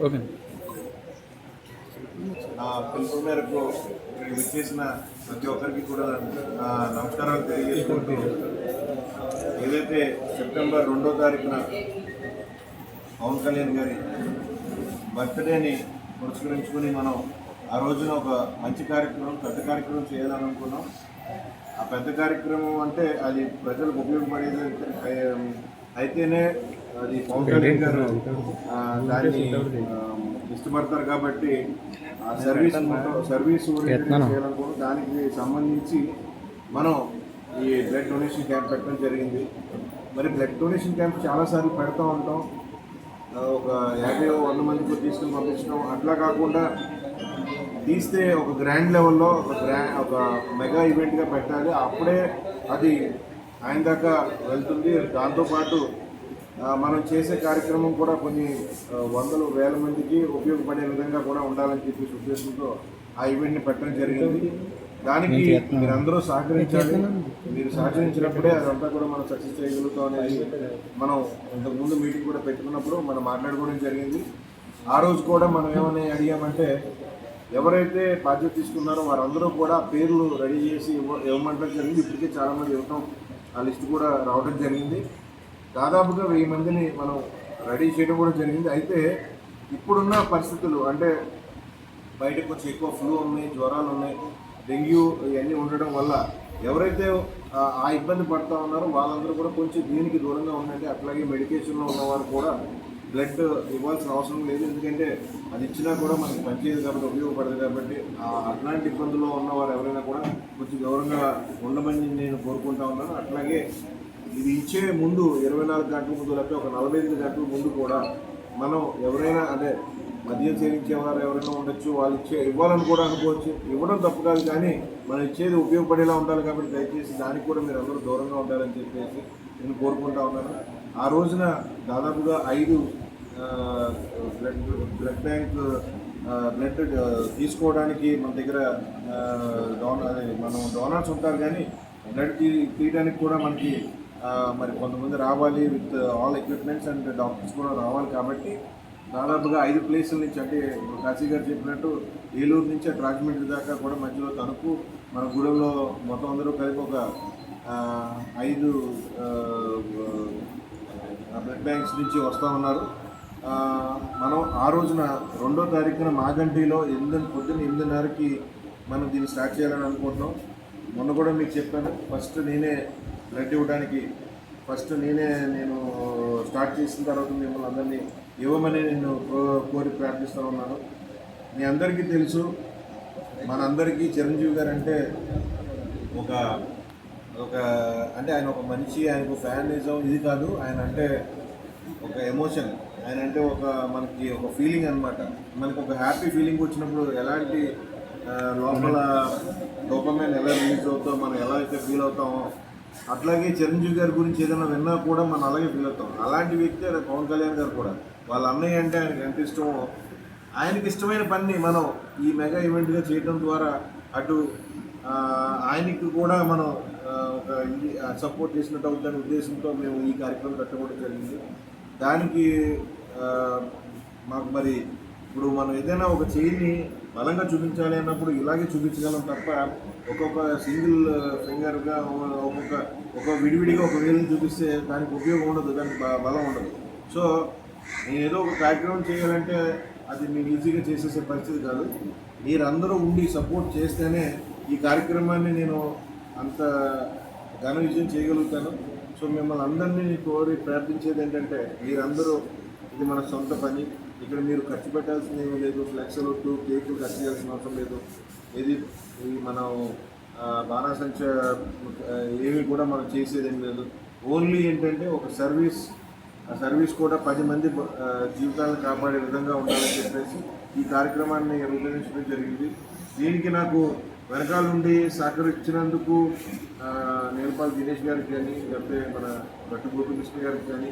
Okay. నా పిలుపు మేరకు ఇక్కడికి విచ్చేసిన ప్రతి ఒక్కరికి కూడా నా నమస్కారాలు తెలియజేసుకుంటూ ఏదైతే సెప్టెంబర్ రెండో తారీఖున పవన్ కళ్యాణ్ గారి బర్త్డేని పురస్కరించుకుని మనం ఆ రోజున ఒక మంచి కార్యక్రమం పెద్ద కార్యక్రమం చేయాలని అనుకున్నాం ఆ పెద్ద కార్యక్రమం అంటే అది ప్రజలకు ఉపయోగపడేది అయితేనే అది పవన్ కళ్యాణ్ గారు దాన్ని ఇష్టపడతారు కాబట్టి ఆ సర్వీస్ సర్వీస్ చేయాలనుకున్నాం దానికి సంబంధించి మనం ఈ బ్లడ్ డొనేషన్ క్యాంప్ పెట్టడం జరిగింది. మరి బ్లడ్ డొనేషన్ క్యాంప్ చాలాసార్లు పెడతా ఉంటాం. ఒక యాభై వంద మందికి తీసుకుని పంపించడం. అట్లా కాకుండా తీస్తే ఒక గ్రాండ్ లెవెల్లో ఒక గ్రా ఒక మెగా ఈవెంట్గా పెట్టాలి. అప్పుడే అది ఆయన దాకా వెళ్తుంది. దాంతోపాటు మనం చేసే కార్యక్రమం కూడా కొన్ని వందలు వేల మందికి ఉపయోగపడే విధంగా కూడా ఉండాలని చెప్పేసి ఉద్దేశంతో ఆ ఈవెంట్ని పెట్టడం జరిగింది. దానికి మీరందరూ సహకరించాలి. మీరు సహకరించినప్పుడే అదంతా కూడా మనం సక్సెస్ చేయగలుగుతాం అనేది మనం ఇంతకు ముందు మీటింగ్ కూడా పెట్టుకున్నప్పుడు మనం మాట్లాడుకోవడం జరిగింది. ఆ రోజు కూడా మనం ఏమని అడిగామంటే ఎవరైతే బాధ్యత తీసుకున్నారో వారందరూ కూడా పేర్లు రెడీ చేసి ఇవ్వ ఇవ్వమంటడం జరిగింది. ఇప్పటికే చాలామంది ఇవ్వటం ఆ లిస్ట్ కూడా రావడం జరిగింది. దాదాపుగా వెయ్యి మందిని మనం రెడీ చేయడం కూడా జరిగింది. అయితే ఇప్పుడున్న పరిస్థితులు అంటే బయటకు కొంచెం ఎక్కువ ఫ్లూ ఉన్నాయి జ్వరాలు ఉన్నాయి డెంగ్యూ ఇవన్నీ ఉండడం వల్ల ఎవరైతే ఆ, ఆ ఇబ్బంది పడుతూ ఉన్నారో వాళ్ళందరూ కూడా కొంచెం దీనికి దూరంగా ఉండండి. అట్లాగే మెడికేషన్లో ఉన్నవారు కూడా బ్లడ్ ఇవ్వాల్సిన అవసరం లేదు. ఎందుకంటే అది ఇచ్చినా కూడా మనకి పనిచేయదు కాబట్టి ఉపయోగపడదు కాబట్టి అట్లాంటి ఇబ్బందుల్లో ఉన్నవారు ఎవరైనా కూడా కొంచెం గౌరవంగా ఉండమని నేను కోరుకుంటా ఉన్నాను. అట్లాగే ఇది ఇచ్చే ముందు ఇరవై నాలుగు గంటల ముందు లేకపోతే ఒక నలభై ఐదు గంటల ముందు కూడా మనం ఎవరైనా అంటే మద్యం సేవించేవారు ఎవరైనా ఉండొచ్చు వాళ్ళు ఇచ్చే ఇవ్వాలని కూడా అనుకోవచ్చు. ఇవ్వడం తప్పు కాదు కానీ మనం ఇచ్చేది ఉపయోగపడేలా ఉండాలి కాబట్టి దయచేసి దానికి కూడా మీరు అందరూ దూరంగా ఉండాలని చెప్పేసి నేను కోరుకుంటా ఉన్నాను. ఆ రోజున దాదాపుగా ఐదు బ్లడ్ బ్లడ్ బ్యాంక్ బ్లడ్ తీసుకోవడానికి మన దగ్గర డోనర్ అదే మనం డోనర్స్ ఉంటారు కానీ బ్లడ్ తీ తీయడానికి కూడా మనకి మరి కొంతమంది రావాలి with all equipments and doctors కూడా రావాలి కాబట్టి దాదాపుగా ఐదు ప్లేసుల నుంచి అంటే కాశీ గారు చెప్పినట్టు ఏలూరు నుంచి అటు రాజమండ్రి దాకా కూడా మధ్యలో తణుకు మన గూడెంలో మొత్తం అందరూ కలిపి ఒక ఐదు బ్లడ్ బ్యాంక్స్ నుంచి వస్తూ ఉన్నారు. మనం ఆ రోజున రెండో తారీఖున మాగంటిలో ఎనిమిది పొద్దున్న ఎనిమిదిన్నరకి మనం దీన్ని స్టార్ట్ చేయాలని అనుకుంటున్నాం. మొన్న కూడా మీకు చెప్పాను ఫస్ట్ నేనే బ్లడ్ ఇవ్వడానికి ఫస్ట్ నేనే నేను స్టార్ట్ చేసిన తర్వాత మిమ్మల్ని అందరినీ ఇవ్వమని నేను కో- కోరి ప్రార్థిస్తూ ఉన్నాను. మీ అందరికీ తెలుసు మనందరికీ చిరంజీవి గారు అంటే ఒక ఒక అంటే ఆయన ఒక మనిషి ఆయనకు ఫ్యానిజం ఇది కాదు. ఆయన అంటే ఒక ఎమోషన్ ఆయన అంటే ఒక మనకి ఒక ఫీలింగ్ అనమాట మనకి ఒక హ్యాపీ ఫీలింగ్ వచ్చినప్పుడు ఎలాంటి లోపల డోపమైన్ ఎలా రిలీజ్ అవుతాం మనం ఎలా అయితే ఫీల్ అవుతామో అట్లాగే చిరంజీవి గారి గురించి ఏదైనా విన్నా కూడా మనం అలాగే ఫీల్ అవుతాం. అలాంటి వ్యక్తి ఆయన పవన్ కళ్యాణ్ గారు కూడా. వాళ్ళ అన్నయ్య అంటే ఆయనకి ఎంత ఇష్టమో ఆయనకి ఇష్టమైన పని మనం ఈ మెగా ఈవెంట్గా చేయడం ద్వారా అటు ఆయనకు ఆయనకి కూడా మనం ఒక సపోర్ట్ చేసినట్టు అవుతుందనే ఉద్దేశంతో మేము ఈ కార్యక్రమం పెట్టడం జరిగింది. దానికి మాకు మరి ఇప్పుడు మనం ఏదైనా ఒక చేయిని బలంగా చూపించాలి అన్నప్పుడు ఇలాగే చూపించగలం తప్ప ఒక్కొక్క సింగిల్ ఫింగర్గా ఒక్కొక్క ఒక విడివిడిగా ఒక వేలు చూపిస్తే దానికి ఉపయోగం ఉండదు దానికి బ- బలం ఉండదు. సో నేను ఏదో ఒక కార్యక్రమం చేయాలంటే అది నేను ఈజీగా చేసేసే పరిస్థితి కాదు. మీరందరూ ఉండి సపోర్ట్ చేస్తేనే ఈ కార్యక్రమాన్ని నేను అంత ఘన విజయం చేయగలుగుతాను. సో మిమ్మల్ని అందరినీ కోరి ప్రార్థించేది ఏంటంటే మీరందరూ ఇది మన సొంత పని. ఇక్కడ మీరు ఖర్చు పెట్టాల్సింది ఏమీ లేదు. ఫ్లెక్స్లు టూ కేకులు ఖర్చు చేయాల్సిన అవసరం లేదు. ఇది మనం బాణాసంచ ఏమి ఏమీ కూడా మనం చేసేదేం లేదు. ఓన్లీ ఏంటంటే ఒక సర్వీస్ ఆ సర్వీస్ కూడా పది మంది జీవితాలను కాపాడే విధంగా ఉండాలని చెప్పేసి ఈ కార్యక్రమాన్ని రూపొందించడం జరిగింది. దీనికి నాకు వెనకాల నుండి సహకరించినందుకు ఆ, నేలపాల్ దినేష్ గారికి కానీ లేకపోతే మన గట్టుబోటు గోపికృష్ణ గారికి కానీ